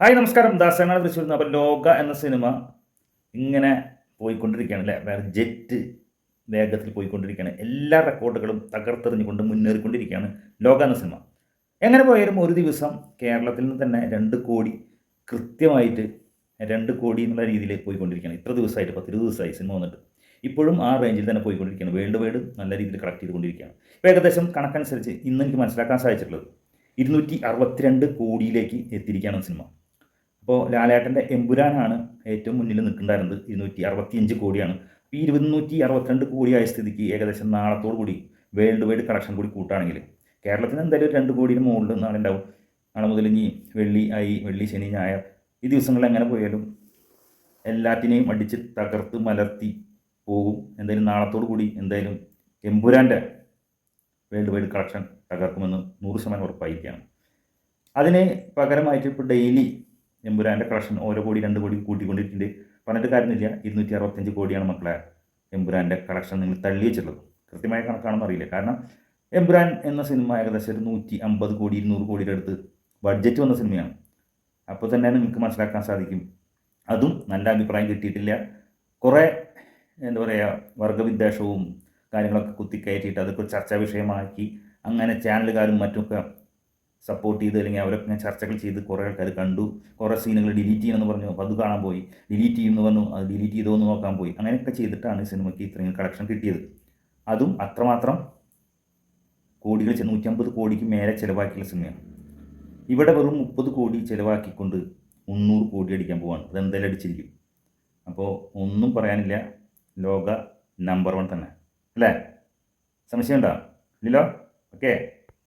Hi നമസ്കാരം. ദാസനാണ് തൃശ്ശൂർ നിന്ന് അപ്പോൾ ലോക എന്ന സിനിമ ഇങ്ങനെ പോയിക്കൊണ്ടിരിക്കുകയാണ് അല്ലേ? വേറെ ജെറ്റ് വേഗത്തിൽ പോയിക്കൊണ്ടിരിക്കുകയാണ്. എല്ലാ റെക്കോർഡുകളും തകർത്തെറിഞ്ഞുകൊണ്ട് മുന്നേറിക്കൊണ്ടിരിക്കുകയാണ് ലോക എന്ന സിനിമ. എങ്ങനെ പോയാലും ഒരു ദിവസം കേരളത്തിൽ നിന്ന് തന്നെ രണ്ട് കോടി കൃത്യമായിട്ട് രണ്ട് കോടി എന്നുള്ള രീതിയിൽ പോയിക്കൊണ്ടിരിക്കുകയാണ്. ഇത്ര ദിവസമായിട്ട് പത്തിരുപത് ദിവസമായി സിനിമ വന്നിട്ട്. ഇപ്പോഴും ആ റേഞ്ചിൽ തന്നെ പോയിക്കൊണ്ടിരിക്കുകയാണ്. വേൾഡ് വൈഡ് നല്ല രീതിയിൽ കളക്ട് ചെയ്തുകൊണ്ടിരിക്കുകയാണ്. ഇപ്പോൾ ഏകദേശം കണക്കനുസരിച്ച് ഇന്ന് എനിക്ക് മനസ്സിലാക്കാൻ സാധിച്ചിട്ടുള്ളത് ഇരുന്നൂറ്റി അറുപത്തിരണ്ട് കോടിയിലേക്ക് എത്തിയിരിക്കുകയാണ് സിനിമ. അപ്പോൾ ലാലേട്ടന്റെ എമ്പുരാനാണ് ഏറ്റവും മുന്നിൽ നിൽക്കുന്നുണ്ടായിരുന്നത്. ഇരുന്നൂറ്റി അറുപത്തിയഞ്ച് കോടിയാണ് ഈ ഇരുന്നൂറ്റി അറുപത്തിരണ്ട് കോടിയായ സ്ഥിതിക്ക് ഏകദേശം നാളത്തോടു കൂടി വേൾഡ് വൈഡ് കളക്ഷൻ കൂടി കൂട്ടാണെങ്കിൽ കേരളത്തിന് എന്തായാലും ഒരു രണ്ട് കോടിയുടെ മുകളിൽ നാളെ ഉണ്ടാവും നാളെ മുതൽ ഇനി വെള്ളി ആയി വെള്ളി ശനി ഞായർ ഈ ദിവസങ്ങളിൽ എങ്ങനെ പോയാലും എല്ലാറ്റിനെയും അടിച്ച് തകർത്ത് മലർത്തി പോകും. എന്തായാലും നാളത്തോടു കൂടി എന്തായാലും എമ്പുരാന്റെ വേൾഡ് വൈഡ് കളക്ഷൻ തകർക്കുമെന്ന് നൂറ് ശതമാനം ഉറപ്പായിരിക്കുകയാണ്. അതിന് പകരമായിട്ട് ഇപ്പോൾ ഡെയിലി എമ്പുരാന്റെ കളക്ഷൻ ഓരോ കോടി രണ്ട് കോടി കൂട്ടിക്കൊണ്ടിരിക്കുന്നുണ്ട്. പറഞ്ഞിട്ട് കാര്യമില്ല ഇരുന്നൂറ്റി അറുപത്തഞ്ച് കോടിയാണ് മക്കളെ എമ്പുരാന്റെ കളക്ഷൻ നിങ്ങൾ തള്ളി വെച്ചിട്ടുള്ളത്. കൃത്യമായ കണക്കാണെന്ന് അറിയില്ല. കാരണം എമ്പുരാൻ എന്ന സിനിമ ഏകദേശം ഒരു നൂറ്റി അമ്പത് കോടി ഇരുന്നൂറ് കോടിയുടെ അടുത്ത് ബഡ്ജറ്റ് വന്ന സിനിമയാണ് അപ്പോൾ തന്നെ നിങ്ങൾക്ക് മനസ്സിലാക്കാൻ സാധിക്കും. അതും നല്ല അഭിപ്രായം കിട്ടിയിട്ടില്ല. കുറേ എന്താ പറയുക വർഗവിദ്വേഷവും കാര്യങ്ങളൊക്കെ കുത്തിക്കയറ്റിയിട്ട് അതൊക്കെ ചർച്ചാ വിഷയമാക്കി അങ്ങനെ ചാനലുകാരും മറ്റുമൊക്കെ സപ്പോർട്ട് ചെയ്ത് അല്ലെങ്കിൽ അവരൊക്കെ ഞാൻ ചർച്ചകൾ ചെയ്ത് കുറേ ആൾക്കാർ കണ്ടു. കുറേ സീനുകൾ ഡിലീറ്റ് ചെയ്യണമെന്ന് പറഞ്ഞു. അപ്പോൾ അത് കാണാൻ പോയി. ഡിലീറ്റ് ചെയ്യുമെന്ന് പറഞ്ഞു. അത് ഡിലീറ്റ് ചെയ്തോ എന്ന് നോക്കാൻ പോയി. അങ്ങനെയൊക്കെ ചെയ്തിട്ടാണ് സിനിമയ്ക്ക് ഇത്രയും കളക്ഷൻ കിട്ടിയത്. അതും അത്രമാത്രം കോടികൾ നൂറ്റമ്പത് കോടിക്ക് മേലെ ചിലവാക്കിയുള്ള സിനിമയാണ് ഇവിടെ വെറും മുപ്പത് കോടി ചിലവാക്കിക്കൊണ്ട് മുന്നൂറ് കോടി അടിക്കാൻ പോവാണ്. അതെന്തായാലും അടിച്ചിരിക്കും. അപ്പോൾ ഒന്നും പറയാനില്ല. ലോക നമ്പർ വൺ തന്നെ. അല്ലേ? സംശയം ഉണ്ടോ ഇല്ലല്ലോ? ഓക്കെ